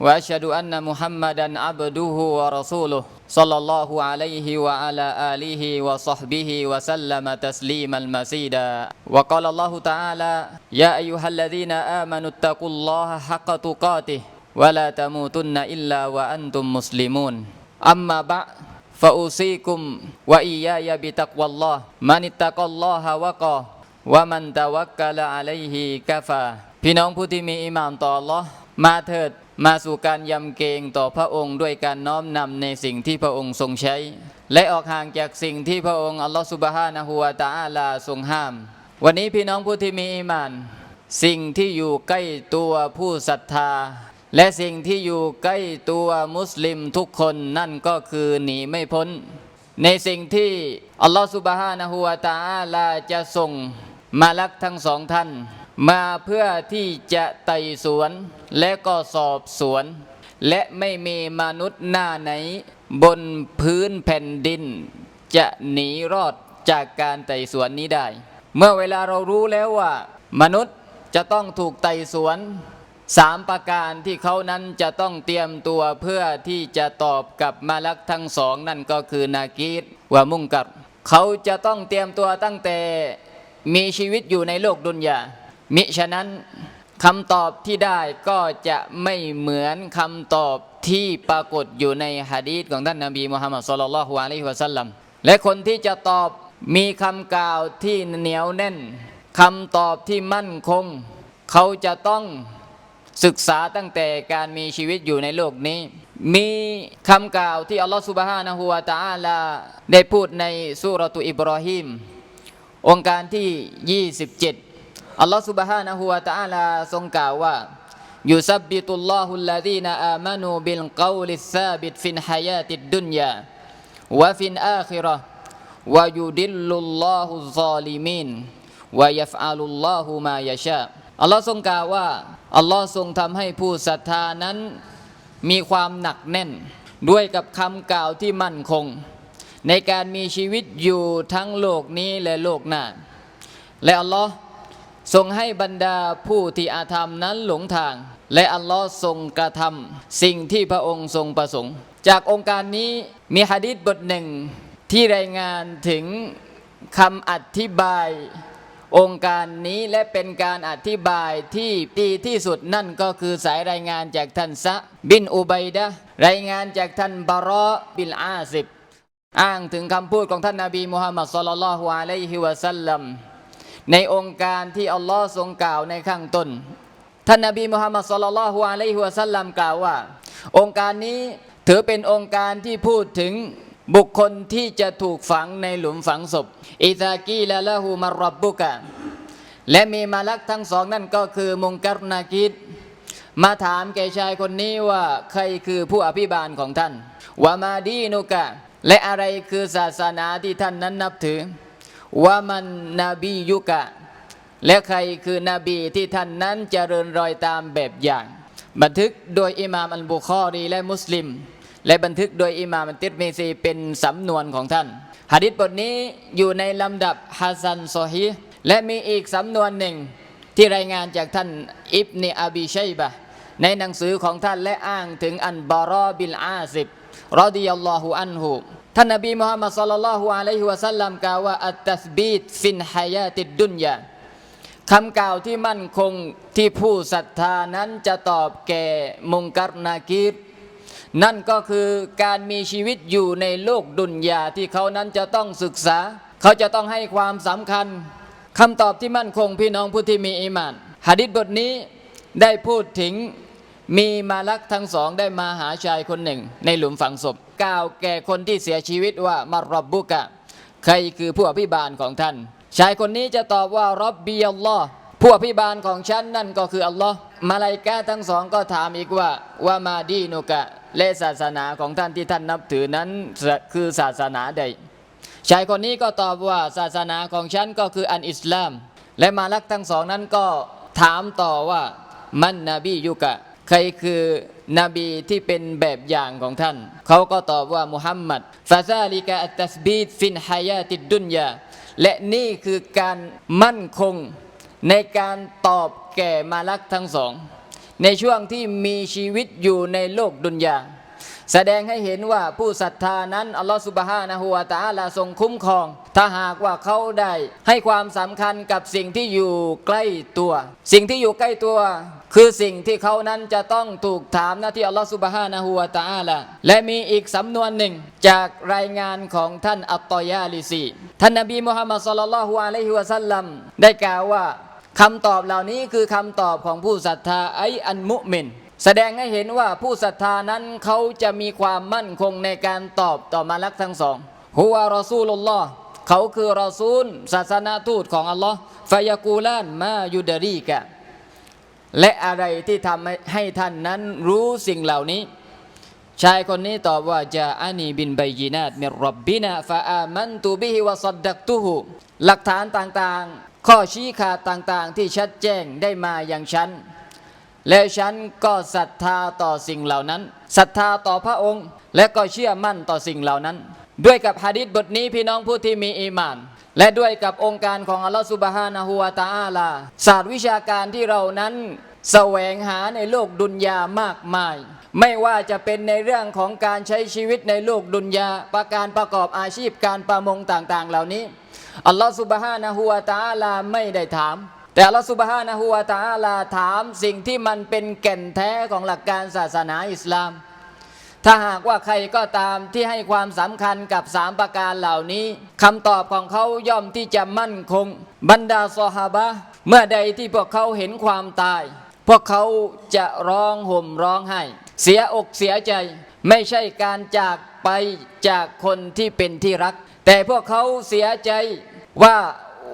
وأشهد أن محمدا عبده ورسوله صلى الله عليه وعلى آله وصحبه وسلم تسليما مزيدا وقال الله تعالى يا أيها الذين آمنوا اتقوا الله حق تقاته ولا تموتن إلا وأنتم مسلمون أما بعد فأوصيكم وإياي بتقوى الله من اتقى الله وقاه ومن توكل عليه كفى พี่น้องผู้ที่มีอิมานต่อ Allah มาเถิด มาสู่การยำเกรงต่อพระองค์ด้วยการน้อมนำในสิ่งที่พระองค์ทรงใช้ และออกห่างจากสิ่งที่พระองค์อัลลอฮฺสุบฮานะฮูวาตาอาลาทรงห้าม วันนี้พี่น้องผู้ที่มีอิมาน สิ่งที่อยู่ใกล้ตัวผู้ศรัทธา และสิ่งที่อยู่ใกล้ตัวมุสลิมทุกคนนั่นก็คือหนีไม่พ้น ในสิ่งที่อัลลอฮฺสุบฮานะฮูวาตาอาลาจะส่งมาลักทั้งสองท่าน มาเพื่อที่จะไต่สวนและก็สอบสวน และไม่มีมนุษย์หน้าไหน บนพื้นแผ่นดิน จะหนีรอดจากการไต่สวนนี้ได้ เมื่อเวลาเรารู้แล้วว่า มนุษย์จะต้องถูกไต่สวนสามประการที่เขานั้นจะต้องเตรียมตัวเพื่อที่จะตอบกับมาลักทั้งสองนั่นก็คือนากีดวะมุงกัดเขาจะต้องเตรียมตัวตั้งแต่มีชีวิตอยู่ในโลกดุนยา มิฉะนั้นคำตอบที่ได้ก็จะไม่เหมือนคำตอบที่ปรากฏอยู่ในฮะดีษของท่านนบีมุฮัมมัดสุลลัลฮวาอะลัยฮิวะสัลลัมและคนที่จะตอบมีคำกล่าวที่เหนียวแน่นคำตอบที่มั่นคง เขาจะต้องศึกษาตั้งแต่การมีชีวิตอยู่ในโลกนี้ มีคำกล่าวที่อัลลอฮฺสุบฮานะฮูวาตาอาลาได้พูดในสุรตุอิบรอฮิมองค์การที่ 27 อัลลอฮฺสุบฮานะฮูวาตาอาลาทรงกล่าวว่ายุซับบิตุลลอฮุลลดีนอามานูบิลกาวลิซาบิตฟินฮายาติดดุนยาวะฟินอาคิเราะห์วะยุดิลลุลลอฮุซาลิมีนวะยัฟอาลุลลอฮุมายาชาอัลลอฮ์ทรงกล่าวว่าอัลลอฮ์ทรงทำให้ผู้ศรัทธานั้นมีความหนักแน่น ด้วยกับคำกล่าวที่มั่นคง ในการมีชีวิตอยู่ทั้งโลกนี้และโลกหน้า และอัลลอฮ์ ทรงให้บรรดาผู้ที่อาธรรมนั้นหลงทาง และอัลลอฮ์ทรงกระทำสิ่งที่พระองค์ทรงประสงค์ จากองค์การนี้มีหะดีษบทหนึ่งที่รายงานถึงคำอธิบาย องค์การนี้และเป็นการอธิบายที่ดีที่สุดนั่นก็คือสายรายงานจากท่านซะบินอุบัยดะรายงานจากท่านบารอบิลอาซิบอ้างถึงคำพูดของท่านนาบีมุฮัมมัดสุลลัลลอฮุอะลัยฮิวะสัลลัม ในองค์การที่อัลลอฮ์ทรงกล่าวในข้างต้น ท่านนบีมุฮัมมัดสุลลัลฮุอะลัยฮิวะสัลลัมกล่าวว่า องค์การนี้ถือเป็นองค์การที่พูดถึงบุคคลที่จะถูกฝังในหลุมฝังศพอิซากีละละหูมารรับบุกะ และมีมาลักทั้งสองนั่นก็คือมุงกัรนากิดมาถามแก่ชายคนนี้ว่าใครคือผู้อภิบาลของท่านวามาดีนุกะ และอะไรคือศาสนาที่ท่านนั้นนับถือ วามันนบียุกะ และใครคือนบีที่ท่านนั้นเจริญรอยตามแบบอย่าง บันทึกโดยอิหม่ามอัลบุคอรีและมุสลิม และบันทึกโดยอิหม่ามติรมีซีเป็นสำนวนของท่านหะดิษบทนี้อยู่ในลำดับฮัสซันซอฮีและมีอีกสำนวนหนึ่งที่รายงานจากท่านอิบเนีอบีชัยบะในหนังสือของท่านและอ้างถึงอันบารอบิลอาซิบรอดิยัลลอฮุอันฮุ ท่านนบีมุฮัมมัดศ็อลลัลลอฮุอะลัยฮิวะสัลลัมกล่าวว่าอัตตัสบีตฟินฮายาติดดุนยาคำกล่าวที่มั่นคงที่ผู้ศรัทธานั้นจะตอบแก่มุงกัรนากีรนั่นก็คือการมีชีวิตอยู่ในโลกดุนยาที่เขานั้นจะต้องศึกษา เขาจะต้องให้ความสำคัญคำตอบที่มั่นคงพี่น้องผู้ที่มีอีหมานหะดิษบทนี้ได้พูดถึงมีมาลักทั้งสองได้มาหาชายคนหนึ่ง ในหลุมฝังศพ กล่าวแก่คนที่เสียชีวิตว่ามารบบุกะ ใครคือผู้อภิบาลของท่าน ชายคนนี้จะตอบว่ารับบีอัลลอฮ์ผู้อภิบาลของฉันนั่นก็คืออัลลอฮ์มาลายกาทั้งสองก็ถามอีกว่าว่ามาดีนุกะและศาสนาของท่านที่ท่านนับถือนั้นคือศาสนาใด ชายคนนี้ก็ตอบว่าศาสนาของฉันก็คืออันอิสลาม และมาลักทั้งสองนั้นก็ถามต่อว่ามันนบียุกะ ใครคือ นบีที่เป็นแบบอย่างของท่าน เขาก็ตอบว่ามุฮัมมัดฟาซาลิกะอัตสบีดฟินฮายาติดดุนยาและนี่คือการมั่นคงในการตอบแก่มาลักทั้งสอง ในช่วงที่มีชีวิตอยู่ในโลกดุนยา แสดงให้เห็นว่าผู้ศรัทธานั้นอัลลอฮฺสุบฮานะฮูวาตาลาทรงคุ้มครอง ถ้าหากว่าเขาได้ให้ความสำคัญกับสิ่งที่อยู่ใกล้ตัว สิ่งที่อยู่ใกล้ตัว คือสิ่งที่เขานั้นจะต้องถูกถามหน้าที่อัลลอฮฺสุบฮานะฮูวาตาลาและมีอีกสำนวนหนึ่งจากรายงานของท่านอัตตอยาลิซีท่านนบีมุฮัมมัดสุลลัลฮุอะลัยฮิวะสัลลัมได้กล่าวว่าคำตอบเหล่านี้คือคำตอบของผู้ศรัทธาไออันมุมิน แสดงให้เห็นว่าผู้ศรัทธานั้นเขาจะมีความมั่นคงในการตอบต่อมาลักทั้งสองฮุวารอซูลุลลอฮ์เขาคือรอซูล ศาสนาทูตของอัลลอฮ์ฟายกูลานมายุดรีกะและอะไรที่ทำให้ท่านนั้นรู้สิ่งเหล่านี้ ชายคนนี้ตอบว่าจะอานีบินไบยีนาตมิรับบินาฟาอามันตูบิฮิวะซัดดักตุหูหลักฐานต่างๆ ข้อชี้ขาดต่างๆ ที่ชัดแจ้งได้มาอย่างฉัน แล้วฉันก็ศรัทธาต่อสิ่งเหล่านั้นศรัทธาต่อพระองค์ และก็เชื่อมั่นต่อสิ่งเหล่านั้น ด้วยกับฮะดิษบทนี้พี่น้องผู้ที่มีอีมาน และด้วยกับองค์การของอัลลอฮฺสุบฮานะฮูวาตาอาลา ศาสตร์วิชาการที่เรานั้นแสวงหาในโลกดุนยามากมาย ไม่ว่าจะเป็นในเรื่องของการใช้ชีวิตในโลกดุนยาประการประกอบอาชีพการประมงต่างๆ เหล่านี้อัลลอฮฺสุบฮานะฮูวาตาอาลาไม่ได้ถาม แต่อัลลอฮฺสุบฮานะฮูวาตาลาถามสิ่งที่มันเป็นแก่นแท้ของหลักการศาสนาอิสลาม ถ้าหากว่าใครก็ตามที่ให้ความสำคัญกับสามประการเหล่านี้คำตอบของเขาย่อมที่จะมั่นคง บรรดาซอฮาบะเมื่อใดที่พวกเขาเห็นความตาย พวกเขาจะร้องห่มร้องไห้ เสียอกเสียใจ ไม่ใช่การจากไปจากคนที่เป็นที่รัก แต่พวกเขาเสียใจว่า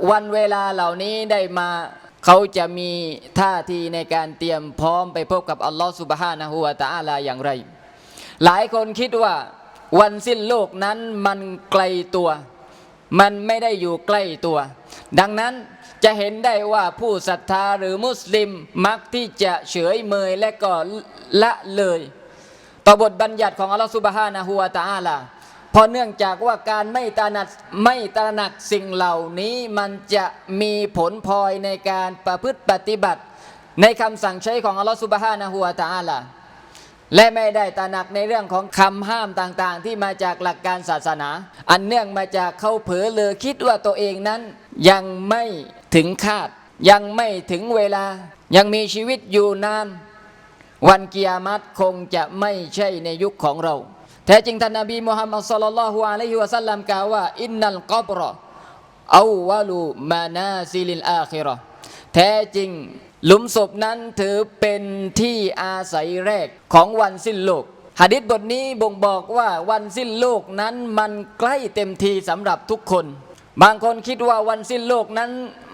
วันเวลาเหล่านี้ได้มา เขาจะมีท่าทีในการเตรียมพร้อมไปพบกับอัลลอฮฺสุบฮานะฮูวาตาอาลาอย่างไร หลายคนคิดว่าวันสิ้นโลกนั้นมันไกลตัว มันไม่ได้อยู่ใกล้ตัว ดังนั้นจะเห็นได้ว่าผู้ศรัทธาหรือมุสลิมมักที่จะเฉยเมยและก็ละเลย ต่อบทบัญญัติของอัลลอฮฺสุบฮานะฮูวาตาอาลา เพราะเนื่องจากว่าการไม่ตระหนักไม่ตระหนักสิ่งเหล่านี้มันจะมีผลพลอยในการประพฤติปฏิบัติ ในคำสั่งใช้ของอัลลอฮฺสุบฮานะฮูวาตาอาลาและไม่ได้ตระหนักในเรื่องของคำห้ามต่างๆ ที่มาจากหลักการศาสนา อันเนื่องมาจากเขาเผลอเลยคิดว่าตัวเองนั้นยังไม่ถึงคาด ยังไม่ถึงเวลา ยังมีชีวิตอยู่นาน วันกิยามัตคงจะไม่ใช่ในยุคของเรา แท้จริงท่านนบีมุฮัมมัดสุลลัลลอฮุอะลัยฮิวะสัลลัมกล่าวว่าอินนัลกับรออาวะลูมานาซิลิลอาคิราะแท้จริง หลุมศพนั้นถือเป็นที่อาศัยแรกของวันสิ้นโลกหะดิษบทนี้บ่งบอกว่าวันสิ้นโลกนั้นมันใกล้เต็มทีสำหรับทุกคน บางคนคิดว่าวันสิ้นโลกนั้น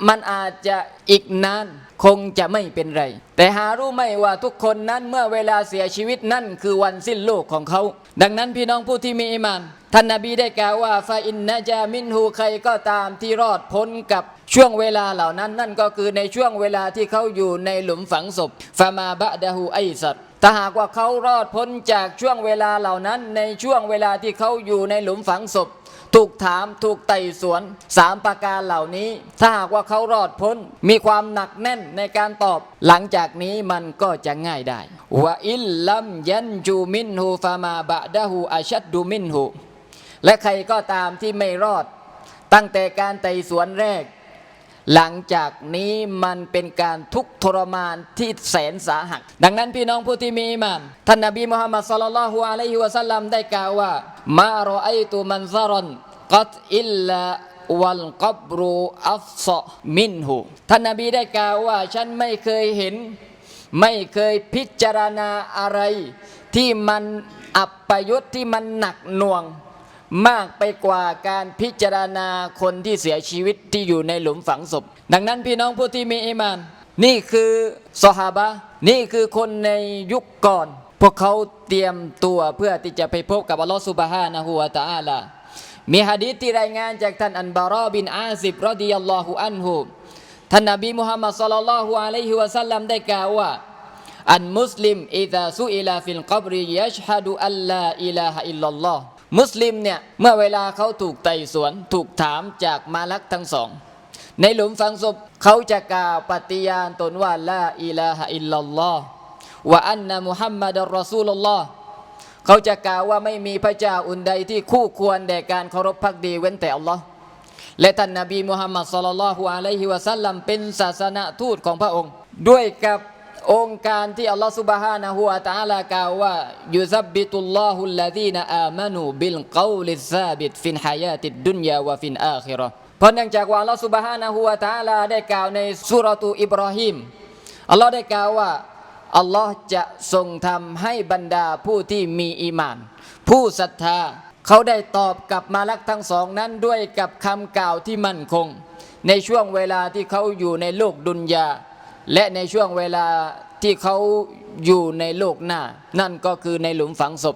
มันอาจจะอีกนาน คงจะไม่เป็นไร แต่หารู้ไหมว่าทุกคนนั้นเมื่อเวลาเสียชีวิตนั่นคือวันสิ้นโลกของเขา ดังนั้นพี่น้องผู้ที่มีอิมานท่านนาบีได้กล่าวว่าฟาอินนะจามินฮูใครก็ตามที่รอดพ้นกับช่วงเวลาเหล่านั้น นั่นก็คือในช่วงเวลาที่เขาอยู่ในหลุมฝังศพฟามาบะดะฮูไอสัตถ้าหากว่าเขารอดพ้นจากช่วงเวลาเหล่านั้น ในช่วงเวลาที่เขาอยู่ในหลุมฝังศพ ถูกถามถูกไต่สวนสามประการเหล่านี้ ถ้าหากว่าเขารอดพ้น มีความหนักแน่นในการตอบ หลังจากนี้มันก็จะง่ายได้ว่าอิลลัมยันจูมินฮูฟามาบะดะฮูอาชัดดูมินฮูและใครก็ตามที่ไม่รอด ตั้งแต่การไต่สวนแรก หลังจากนี้มันเป็นการทุกข์ทรมานที่แสนสาหัส ดังนั้นพี่น้องผู้ที่มีมานท่านนบีมุฮัมมัดสุลลัลลอฮุอะลัยฮิวะสัลลัมได้กล่าวว่า มารอไอตุมันซารอนกัตอิลลาวัลกับรูอัฟซอมินหูท่านนบีได้กล่าวว่าฉันไม่เคยเห็น ไม่เคยพิจารณาอะไร ที่มันอับประยุทธ์ที่มันหนักหน่วง มากไปกว่าการพิจารณาคนที่เสียชีวิตที่อยู่ในหลุมฝังศพ ดังนั้นพี่น้องผู้ที่มีอิมาน นี่คือสหาบะนี่คือคนในยุคก่อน พวกเขาเตรียมตัวเพื่อที่จะไปพบกับอัลลอฮฺสุบฮานะฮูวะตะอาลามีฮะดีษที่รายงานจากท่านอันบารอบินอาซิบรอดิยัลลอฮุอันฮุท่านนบีมุฮัมมัดสลลัลลอฮุอะลัยฮิวะสัลลัมได้กล่าวว่าอันมุสลิมอิดะซุอิลาฟิลกับริยัชฮะดุอัลลาอิลาฮะอิลลัลลอฮ์ มุสลิมเนี่ยเมื่อเวลาเขาถูกไต่สวนถูกถามจากมาลักทั้งสอง ในหลุมฝังศพเขาจะกล่าวปฏิญาณตนว่าลาอิลาฮะอิลลัลลอฮ์วะอันนะมุฮัมมัดอัลรอซูลลลอฮ์เขาจะกล่าวว่าไม่มีพระเจ้าอื่นใดที่คู่ควรแด่การเคารพพักดีเว้นแต่อัลลอฮ์และท่านนบีมุฮัมมัดสุลลัลลอฮุอะลัยฮิวะสัลลัมเป็นศาสนทูตของพระองค์ ด้วยกับ องค์การที่อัลลอฮ์ซุบฮานะฮูวะตะอาลากล่าวว่ายุซับบิตุลลอฮุลลดีนอามานูบิลกอลิซาบิตฟินฮายาติดดุนยาวะฟินอาคิราะห์เพราะเนื่องจากว่าอัลลอฮ์ซุบฮานะฮูวะตะอาลาได้กล่าวในสุรตูอิบราฮิมอัลลอฮ์ได้กล่าวว่าอัลลอฮ์จะทรงทำให้บรรดาผู้ที่มีอีมาน ผู้ศรัทธา เขาได้ตอบกับมาลักทั้งสองนั้นด้วยกับคำกล่าวที่มั่นคง ในช่วงเวลาที่เขาอยู่ในโลกดุนยา และในช่วงเวลาที่เขาอยู่ในโลกหน้า นั่นก็คือในหลุมฝังศพ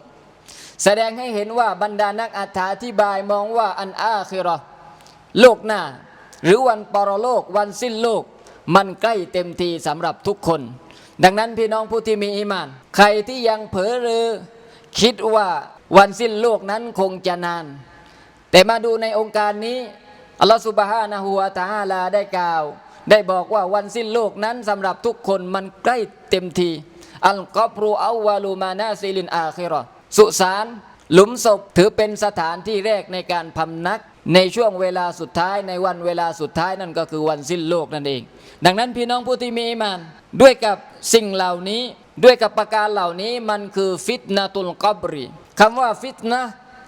แสดงให้เห็นว่าบรรดานักอธิบายมองว่าอันอาคิเราะห์โลกหน้า หรือวันปรโลกวันสิ้นโลก มันใกล้เต็มทีสำหรับทุกคน ดังนั้นพี่น้องผู้ที่มีอีหมาน ใครที่ยังเผลอเรือคิดว่าวันสิ้นโลกนั้นคงจะนาน แต่มาดูในองค์การนี้อัลลอฮฺสุบฮานะฮูวะตะอาลาได้กล่าว ได้บอกว่าวันสิ้นโลกนั้นสำหรับทุกคนมันใกล้เต็มที อัลกอบรูอัลวาลูมานาซิลินอาคิราะห์สุสานหลุมศพถือเป็นสถานที่แรกในการพำนัก ในช่วงเวลาสุดท้ายในวันเวลาสุดท้ายนั่นก็คือวันสิ้นโลกนั่นเอง ดังนั้นพี่น้องผู้ที่มีอีหมาน ด้วยกับสิ่งเหล่านี้ด้วยกับประการเหล่านี้มันคือฟิตนาตุลกอบรีคำว่าฟิตนะ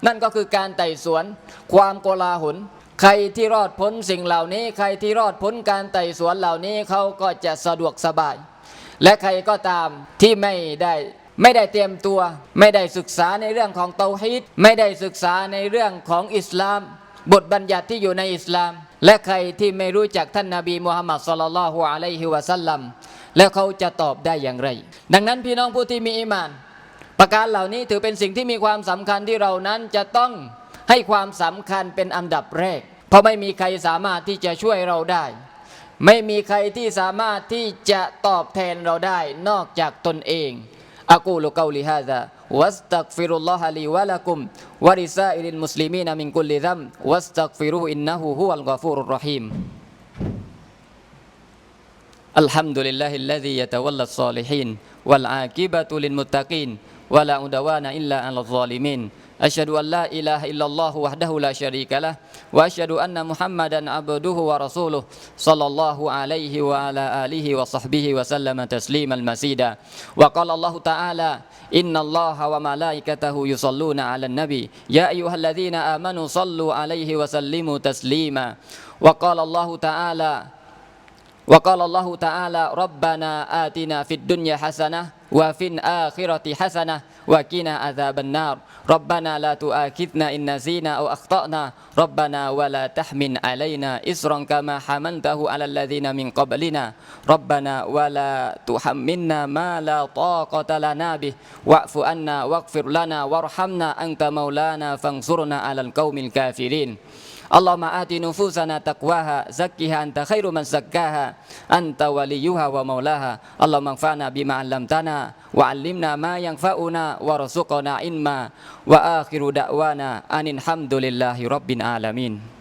นั่นก็คือการไต่สวน ความโกลาหล ใครที่รอดพ้นสิ่งเหล่านี้ ใครที่รอดพ้นการไต่สวนเหล่านี้เขาก็จะสะดวกสบาย และใครก็ตามที่ไม่ได้ไม่ได้เตรียมตัว ไม่ได้ศึกษาในเรื่องของเตาฮีดไม่ได้ศึกษาในเรื่องของอิสลาม บทบัญญัติที่อยู่ในอิสลาม และใครที่ไม่รู้จักท่านนาบีมุฮัมมัดสุลลัลฮุอะลัยฮิวะสัลลัมแล้วเขาจะตอบได้อย่างไร ดังนั้นพี่น้องผู้ที่มีอีหมาน ประการเหล่านี้ถือเป็นสิ่งที่มีความสำคัญที่เรานั้นจะต้อง ให้ความสำคัญเป็นอันดับแรก เพราะไม่มีใครสามารถที่จะช่วยเราได้ ไม่มีใครที่สามารถที่จะตอบแทนเราได้นอกจากตนเองอะกูลุกาลิฮาซาวัสตักฟิรุลลอฮะลีวะละกุมวะริซาอิลิลมุสลิมีนมินกุลลิซัมวัสตักฟิรุอินนะฮูฮุวัลกอฟูรุรรหีม الحمد لله الذي يتولى الصالحين والعاقبة للمتقين ولا عدوان إلا على الظالمين أشهد أن لا إله إلا الله وحده لا شريك له وأشهد أن محمدا عبده ورسوله صلى الله عليه وعلى آله وصحبه وسلم تسليما مزيدا. وقال الله تعالى إن الله وملائكته يصلون على النبي. يا أيها الذين آمنوا صلوا عليه وسلموا تسليما. وقال الله تعالى وقال الله تعالى ربنا آتنا في الدنيا حسنة وفي الآخرة حسنة وقنا عذاب النار. ربنا لا تؤاخذنا إن نسينا أو أخطأنا. ربنا ولا تحمل علينا إصرا كما حملته على الذين من قبلنا. ربنا ولا تحملنا ما لا طاقة لنا به. واعف عنا واغفر لنا وارحمنا أنت مولانا فانصرنا على القوم الكافرين. اللهم آت نفوسنا تقواها زكها أنت خير من زكاها أنت وليها ومولاها. اللهم انفعنا بما علمتنا وعلمنا ما ينفعنا وارزقنا علما. وآخر دعوانا أن الحمد لله رب العالمين.